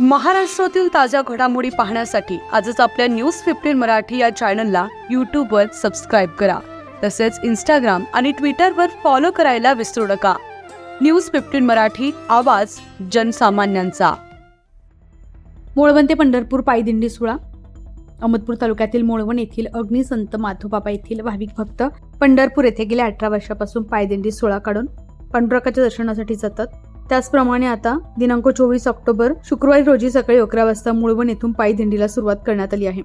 महाराष्ट्रातील ताज्या घडामोडी पाहण्यासाठी आजच आपल्या न्यूज फिफ्टीन मराठी या चॅनलला यूट्यूबवर सबस्क्राईब करा. तसेच इंस्टाग्राम आणि ट्विटरवर फॉलो करायला विसरू नका. न्यूज फिफ्टीन मराठी आवाज जनसामान्यांचा. मोळवण ते पंढरपूर पायदिंडी सोहळा. अहमदपूर तालुक्यातील मोळवण येथील अग्निसंत माधोबाबा येथील भाविक भक्त पंढरपूर येथे गेल्या अठरा वर्षापासून पायदिंडी सोहळा काढून पांडुरकाच्या दर्शनासाठी जातात. त्याचप्रमाणे आता दिनांक चोवीस ऑक्टोबर शुक्रवारी रोजी सकाळी अकरा वाजता मुळवण येथून पायदिंडीला सुरुवात करण्यात आली आहे.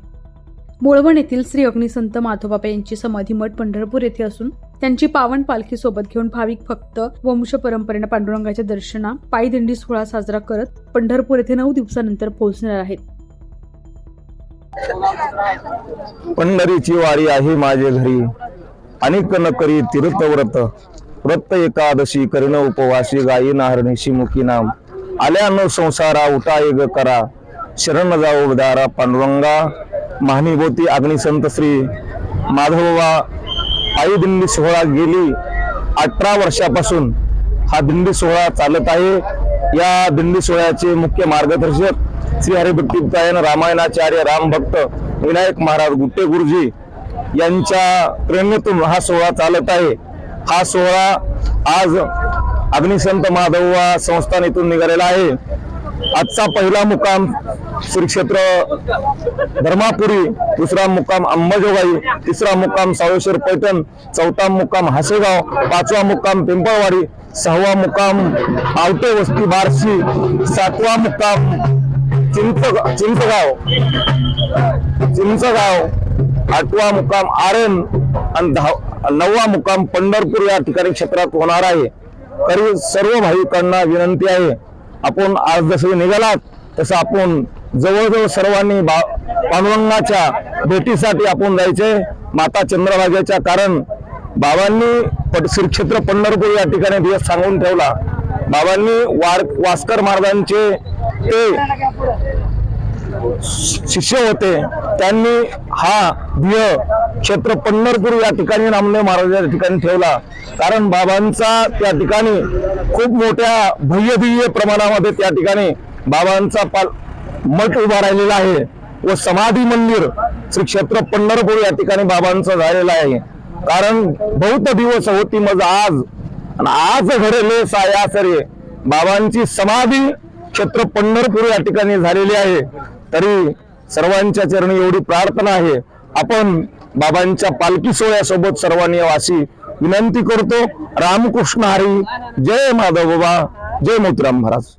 मुळवण येथील श्री अग्निसंत माधोबाबा यांची समाधी मठ पंढरपूर येथे असून त्यांची पावन पालखी सोबत घेऊन भाविक भक्त वंश परंपरेने पांडुरंगाच्या दर्शना पायदिंडी सोहळा साजरा करत पंढरपूर येथे नऊ दिवसानंतर पोहोचणार आहेत. पंढरीची वारी आहे माझे घरी. अनेक न करी तीर्थव्रत व्रत एकादशी करण उपवासी गायी नारणीशी मुखी नाम. आल्या न संसारा उठा एक करा. शरण जाऊ दारा पांडुरंगा. महानिभूती अग्निसंत श्री माधवबा आई दिंडी सोहळा गेली अठरा वर्षापासून. हा दिंडी सोहळा चालत आहे. या दिंडी सोहळ्याचे मुख्य मार्गदर्शक श्री हरिभक्तीपायन रामायणाचार्य राम भक्त विनायक महाराज गुट्टे गुरुजी यांच्या प्रेरणेतून हा सोहळा चालत आहे. हा सोहळा आज अग्निसंत माधववा संस्थान इथून निघालेला आहे. आजचा पहिला मुकाम श्री क्षेत्र धर्मापुरी दुसरा मुकाम अंबाजोगाई तिसरा मुकाम सावळेश्वर पैठण चौथा मुकाम हासेगाव पाचवा मुकाम पिंपळवाडी सहावा मुकाम आवटे वस्ती बारशी सातवा मुक्काम चिंच चिंचगाव चिंचगाव आठवा मुकाम आरण आणि दहा नववा मुक्काम पंढरपूर या ठिकाणी क्षेत्रात होणार आहे. तरी सर्व भाविकांना विनंती आहे आपण आज जसं निघालात तसं आपण जवळजवळ सर्वांनी बा पांडुरंगाच्या भेटीसाठी आपण जायचंय माता चंद्रभागेच्या कारण बाबांनी पट- श्री क्षेत्र पंढरपूर या ठिकाणी दिवस सांगून ठेवला. बाबांनी वार वास्कर महाराजांचे ते शिष्य होते. त्यांनी हा ध्येय क्षेत्र पंढरपूर या ठिकाणी नामदेव महाराजांच्या ठिकाणी ठेवला. कारण बाबांचा त्या ठिकाणी खूप मोठ्या भय्यभिय प्रमाणामध्ये त्या ठिकाणी बाबांचा पाल मठ उभा राहिलेला आहे व समाधी मंदिर श्री क्षेत्र पंढरपूर या ठिकाणी बाबांचं झालेलं आहे. कारण बहुत दिवस होती मज आज. आणि आज घडले साया सरे. बाबांची समाधी क्षेत्र पंढरपूर या ठिकाणी झालेली आहे. तरी सर्वांच्या चरणी एवढी प्रार्थना आहे. आपण बाबांच्या पालखी सोहळ्यासोबत सर्वांनी वासी विनंती करतो. रामकृष्ण हरी जय माधव बाबा जय मोतीराम महाराज.